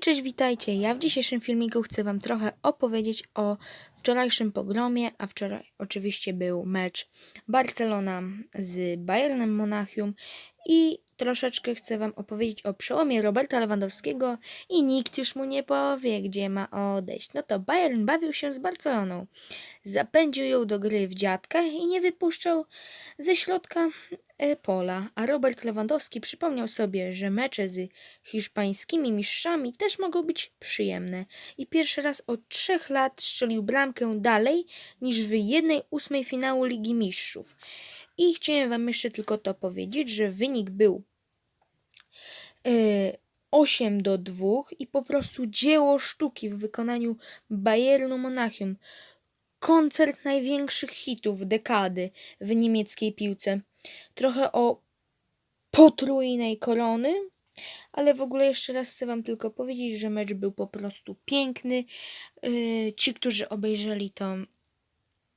Cześć, witajcie. Ja w dzisiejszym filmiku chcę Wam trochę opowiedzieć o wczorajszym pogromie, a wczoraj oczywiście był mecz Barcelona z Bayernem Monachium i troszeczkę chcę Wam opowiedzieć o przełomie Roberta Lewandowskiego i nikt już mu nie powie, gdzie ma odejść. No to Bayern bawił się z Barceloną. Zapędził ją do gry w dziadkę i nie wypuszczał ze środka e, pola, a Robert Lewandowski przypomniał sobie, że mecze z hiszpańskimi mistrzami też mogą być przyjemne i pierwszy raz od trzech lat strzelił bramkę dalej niż w jednej ósmej finału Ligi Mistrzów. I chciałem wam jeszcze tylko to powiedzieć, że wynik był e, 8 do 2 i po prostu dzieło sztuki w wykonaniu Bayernu Monachium. Koncert największych hitów dekady w niemieckiej piłce. Trochę o potrójnej korony, ale w ogóle jeszcze raz chcę Wam tylko powiedzieć, że mecz był po prostu piękny. Yy, Ci, którzy obejrzeli to,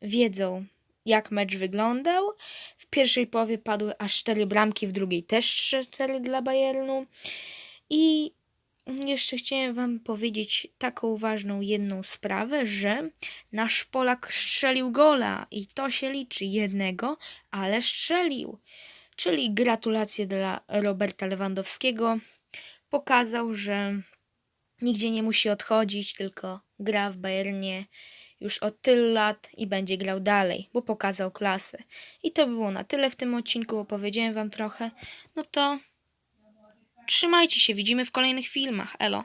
wiedzą, jak mecz wyglądał. W pierwszej połowie padły aż cztery bramki, w drugiej też cztery dla Bayernu. I jeszcze chciałem Wam powiedzieć taką ważną jedną sprawę, że nasz Polak strzelił gola i to się liczy jednego, ale strzelił. Czyli gratulacje dla Roberta Lewandowskiego. Pokazał, że nigdzie nie musi odchodzić, tylko gra w Bayernie już od tylu lat i będzie grał dalej, bo pokazał klasę. I to było na tyle w tym odcinku, opowiedziałem Wam trochę. No to trzymajcie się, widzimy w kolejnych filmach. Elo.